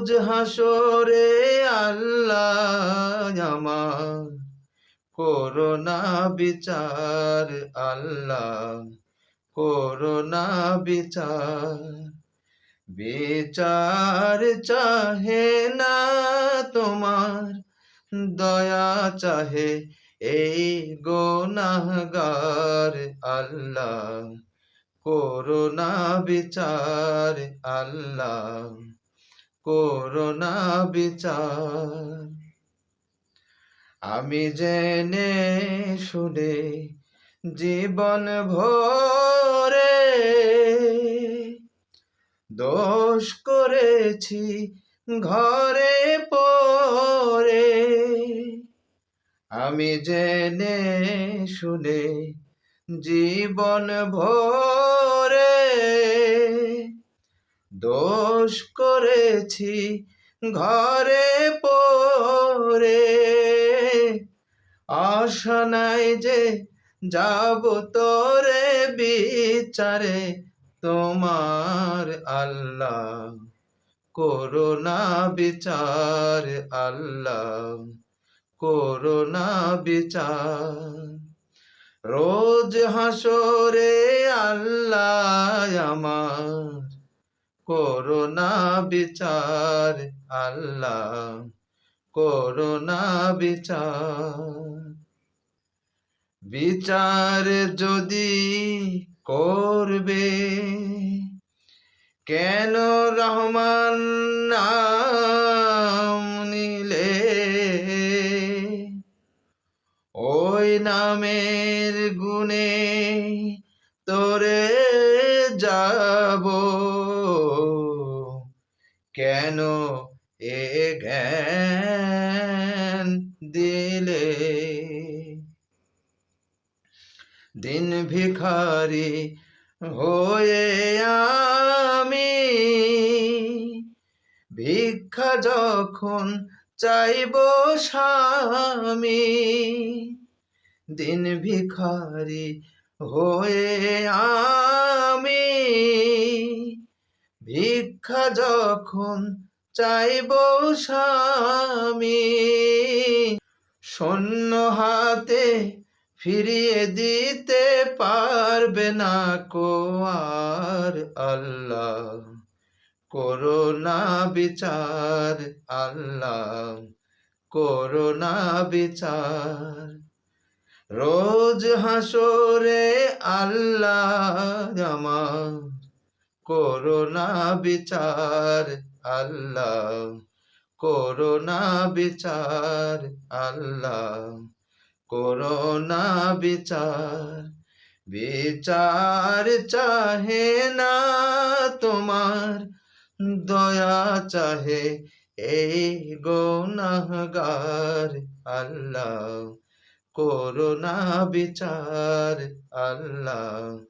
রোজ হাসরে আল্লাহ আমার। করোনা বিচার, আল্লাহ করোনা বিচার। বিচার চাহে না তোমার, দয়া চাহে এই গোনাহগার। আল্লাহ করোনা বিচার, আল্লাহ করোনা বিচার। আমি জেনে শুনে জীবন ভরে দোষ করেছি ঘরে পরে। আমি জেনে শুনে জীবন ভরে দোষ করেছি ঘরে পরে আশা নাই যে যাব তোরে বিচারে। তোমার আল্লাহ, করোনা বিচার আল্লাহ, করোনা বিচার। রোজ হাসরে আল্লাহ আমার করোনা বিচার, আল্লাহ, করোনা বিচার। বিচার যদি করবে, কেন রহমান নাম নিলে? ওই নামের গুণে তোরে যাব। কেন এ জ্ঞান দিলে? দিন ভিখারি হয়ে আমি, ভিক্ষা যখন চাইব স্বামী, দিন ভিখারি হয়ে আমি ভিক্ষা যখন চাইব স্বামী শূন্য হাতে ফিরিয়ে দিতে পারবে না কো আর আল্লাহ। করোনা বিচার, আল্লাহ, করোনা বিচার। রোজ হাসরে আল্লাহ আমার করোনা বিচার, আল্লাহ। করোনা বিচার, আল্লাহ। করোনা বিচার বিচার চাহে না তোমার, দয়া চাহে এই গোনাহগার, আল্লাহ। করোনা বিচার, আল্লাহ।